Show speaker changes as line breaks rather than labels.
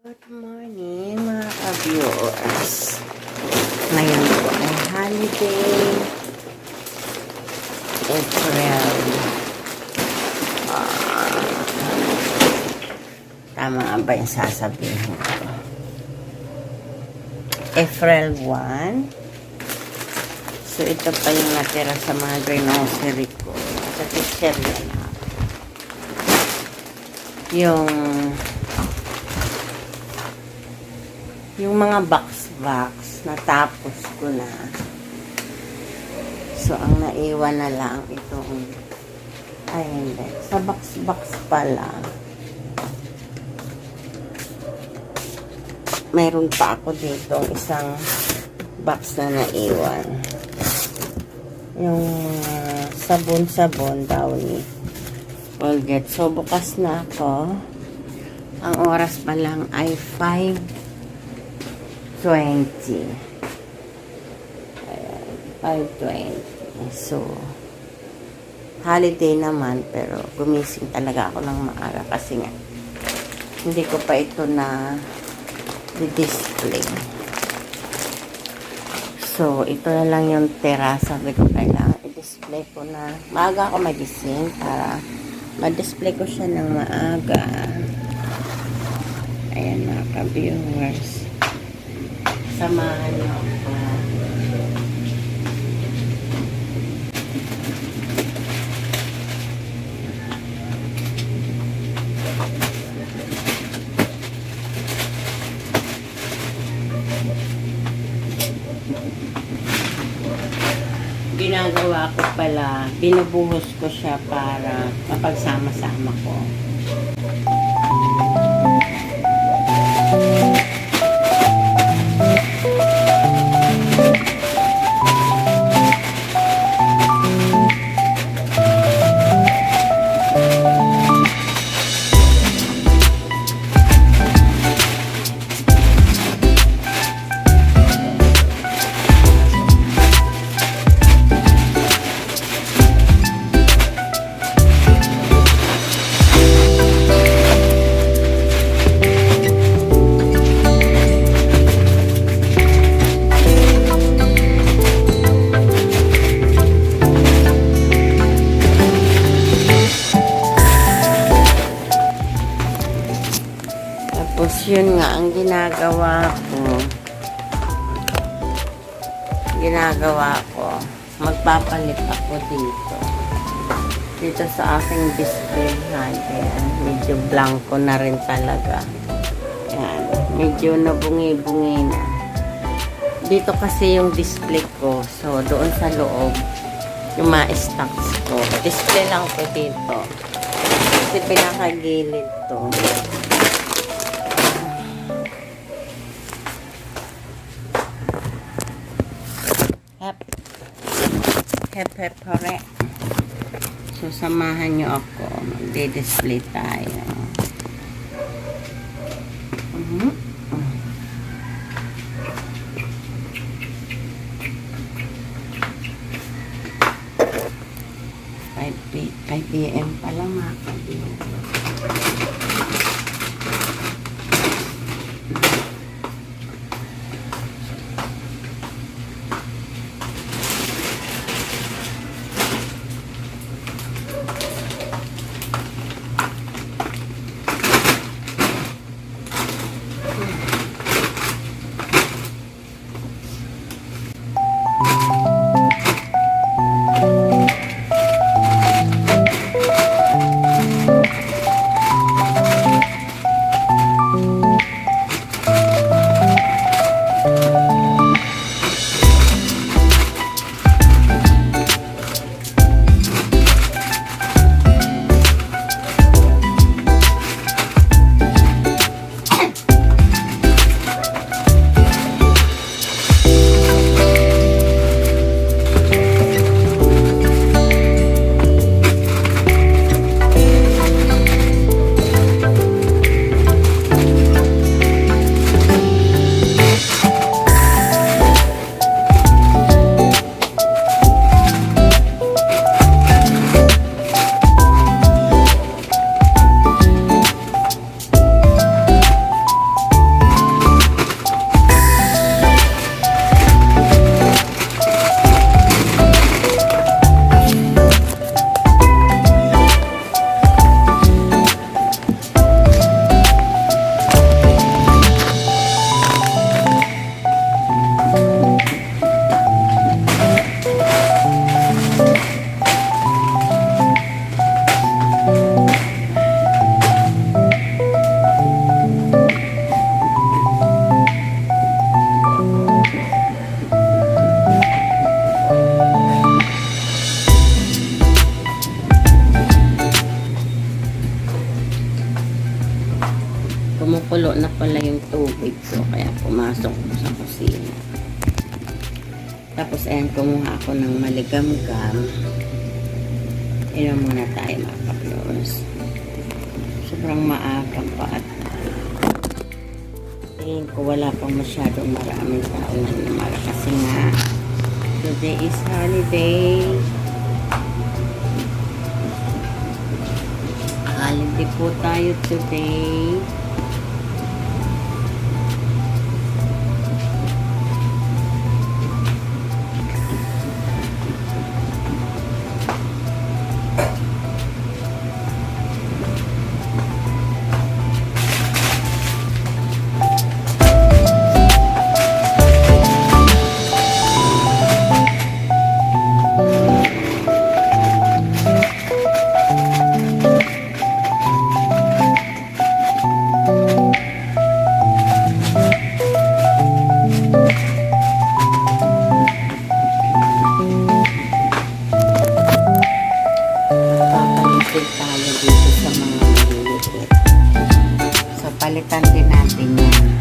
Good morning mga ka-viewers. Ngayon po ay holiday. April. Ah, tama ba yung sasabihin ko? April 1. So ito pa yung natira sa mga grocery ko. Sa teacher na. Yung yung mga box-box, natapos ko na. So, ang naiwan na lang itong, ay hindi, sa box-box pala, mayroon pa ako dito isang box na naiwan. Yung uh, sabon-sabon daw ni Colgate. So, bukas na ako. Ang oras pa lang ay 5 20. Ayan, 5.20. So, holiday naman, pero gumising talaga ako ng maaga kasi nga, hindi ko pa ito na di-display. So, ito na lang yung tera. Sabi ko, kailangan i-display ko na. Maaga ako magising para ma-display ko siya ng maaga. Ayan mga ka-viewers samahan niyo. Ginagawa ko pala, binubuhos ko siya para mapagsama-sama ko. Tapos yun nga ang ginagawa ko. Ginagawa ko. Magpapalit ako dito. Dito sa aking display natin. Medyo blanco na rin talaga. Yan. Medyo nabungi-bungi na. Dito kasi yung display ko. So, doon sa loob, yung mga stocks ko. Display lang ko dito. Kasi pinakagilid to. Hep, hore. So, samahan nyo ako. Magde-display tayo. 5 p- 5 p.m. pa mga pala yung tubig ko, kaya pumasok ko sa kusina. Tapos ayan, kumuha ako ng maligam-gam. Inom muna tayo mga kaplos. Sobrang maaga pa at tingin ko wala pang masyadong maraming tao na namara kasi nga today is holiday. Holiday po tayo today. update tayo dito sa mga nililipit. So, palitan din natin yan.